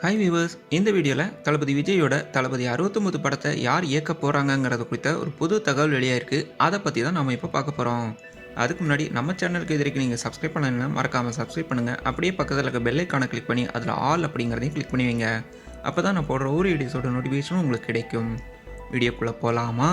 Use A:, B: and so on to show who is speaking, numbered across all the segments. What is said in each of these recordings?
A: Hi viewers இந்த வீடியோவில் தளபதி விஜயோட தளபதி அறுபத்தொம்பது படத்தை யார் இயக்க போகிறாங்கங்கிறத குறித்த ஒரு புது தகவல் வெளியாயிருக்கு அதை பற்றி தான் நம்ம இப்போ பார்க்க போகிறோம் அதுக்கு முன்னாடி நம்ம சேனலுக்கு இது வரைக்கும் நீங்கள் சப்ஸ்கிரைப் பண்ணலைன்னா மறக்காமல் சப்ஸ்கிரைப் பண்ணுங்கள் அப்படியே பக்கத்தில் இருக்க பெல்லைக்கான கிளிக் பண்ணி அதில் ஆல் அப்படிங்கிறதையும் கிளிக் பண்ணி வைங்க. அப்போ தான் நான் போடுற ஒரு வீடியோஸோட நோட்டிஃபிகேஷனும் உங்களுக்கு கிடைக்கும். வீடியோக்குள்ளே போகலாமா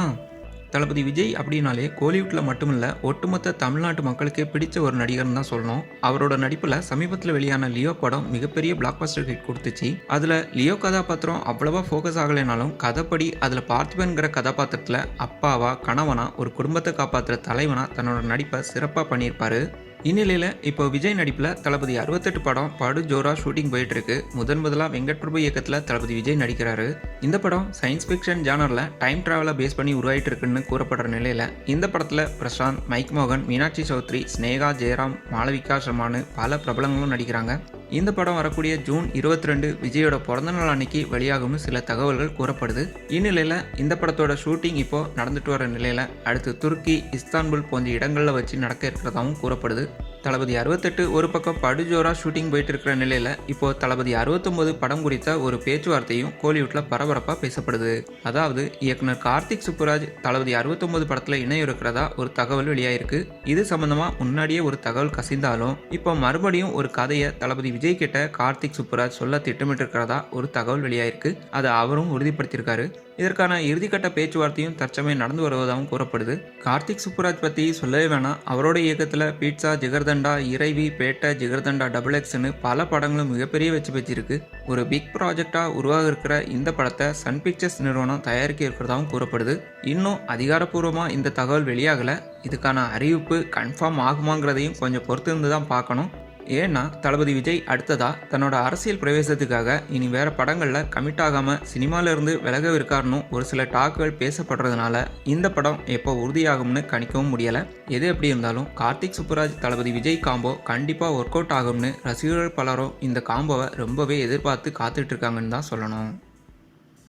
A: தளபதி விஜய் அப்படின்னாலே கோலிவுட்டில் மட்டுமில்ல ஒட்டுமொத்த தமிழ்நாட்டு மக்களுக்கே பிடிச்ச ஒரு நடிகர்னு தான் சொல்லணும். அவரோட நடிப்பில் சமீபத்தில் வெளியான லியோ படம் மிகப்பெரிய பிளாக் பஸ்டர் ஹிட் கொடுத்துச்சு. அதில் லியோ கதாபாத்திரம் அவ்வளவா ஃபோக்கஸ் ஆகலைனாலும் கதைப்படி அதில் பார்த்திபன்கிற கதாபாத்திரத்தில் அப்பாவா கணவனா ஒரு குடும்பத்தை காப்பாற்றுற தலைவனா தன்னோட நடிப்பை சிறப்பாக பண்ணியிருப்பாரு. இந்நிலையில் இப்போ விஜய் நடிப்பில் தளபதி அறுபத்தெட்டு படம் படு ஜோரா ஷூட்டிங் போயிட்டு இருக்கு முதன் முதலாக வெங்கட் பிரபு இயக்கத்தில் தளபதி விஜய் நடிக்கிறாரு. இந்த படம் சயின்ஸ் ஃபிக்ஷன் ஜானரில் டைம் ட்ராவலை பேஸ் பண்ணி உருவாயிட்டு இருக்குன்னு கூறப்படுற நிலையில் இந்த படத்தில் பிரசாந்த் மைக் மோகன் மீனாட்சி சௌத்ரி ஸ்னேகா ஜெயராம் மாளவிகா ஷர்மானு பல பிரபலங்களும் நடிக்கிறாங்க. இந்த படம் வரக்கூடிய ஜூன் இருபத்தி ரெண்டு விஜயோட பிறந்த நாள் அன்னைக்கு வெளியாகும் சில தகவல்கள் கூறப்படுது. இந்நிலையில் இந்த படத்தோட ஷூட்டிங் இப்போ நடந்துட்டு வர நிலையில் அடுத்து துருக்கி இஸ்தான்புல் போன்ற இடங்களில் வச்சு நடக்க இருக்கிறதாகவும் கூறப்படுது. தளபதி அறுபத்தெட்டு ஒரு பக்கம் படுஜோராக ஷூட்டிங் போயிட்டு இருக்கிற நிலையில் இப்போ தளபதி அறுபத்தொம்போது படம் குறித்த ஒரு பேச்சுவார்த்தையும் கோலிவுட்டில் பரபரப்பாக பேசப்படுது. அதாவது இயக்குனர் கார்த்திக் சுப்புராஜ் தளபதி அறுபத்தொம்போது படத்தில் இணைய இருக்கிறதா ஒரு தகவல் வெளியாயிருக்கு. இது சம்பந்தமாக முன்னாடியே ஒரு தகவல் கசிந்தாலும் இப்போ மறுபடியும் ஒரு கதையை தளபதி விஜய் கிட்ட கார்த்திக் சுப்புராஜ் சொல்ல திட்டமிட்டிருக்கிறதா ஒரு தகவல் வெளியாயிருக்கு. அதை அவரும் உறுதிப்படுத்தியிருக்காரு. இதற்கான இறுதிக்கட்ட பேச்சுவார்த்தையும் தற்சமயம் நடந்து வருவதாகவும் கூறப்படுது. கார்த்திக் சுப்புராஜ் பற்றி சொல்லவே வேணாம். அவரோட இயக்கத்தில் பீட்சா ஜிகர்தண்டா இறைவி பேட்டை ஜிகர்தண்டா டபுள் எக்ஸ்னு பல படங்களும் மிகப்பெரிய வெற்றி பெற்றிருக்கு. ஒரு பிக் ப்ராஜெக்டாக உருவாக இருக்கிற இந்த படத்தை சன் பிக்சர்ஸ் நிறுவனம் தயாரிக்க இருக்கிறதாகவும் கூறப்படுது. இன்னும் அதிகாரப்பூர்வமாக இந்த தகவல் வெளியாகலை. இதுக்கான அறிவிப்பு கன்ஃபார்ம் ஆகுமாங்கிறதையும் கொஞ்சம் பொறுத்திருந்து தான் பார்க்கணும். ஏன்னா தளபதி விஜய் அடுத்ததா தன்னோட அரசியல் பிரவேசத்துக்காக இனி வேற படங்கள்ல கமிட் ஆகாம சினிமால இருந்து விலகவிருக்காருன்னு ஒரு சில டாக்குகள் பேசப்படுறதுனால இந்த படம் எப்போ உறுதியாகும்னு கணிக்கவும் முடியல. எது எப்படி இருந்தாலும் கார்த்திக் சுப்புராஜ் தளபதி விஜய் காம்போ கண்டிப்பா ஒர்க் அவுட் ஆகும்னு ரசிகர்கள் பலரும் இந்த காம்போவை ரொம்பவே எதிர்பார்த்து காத்துட்டு இருக்காங்கன்னு தான் சொல்லணும்.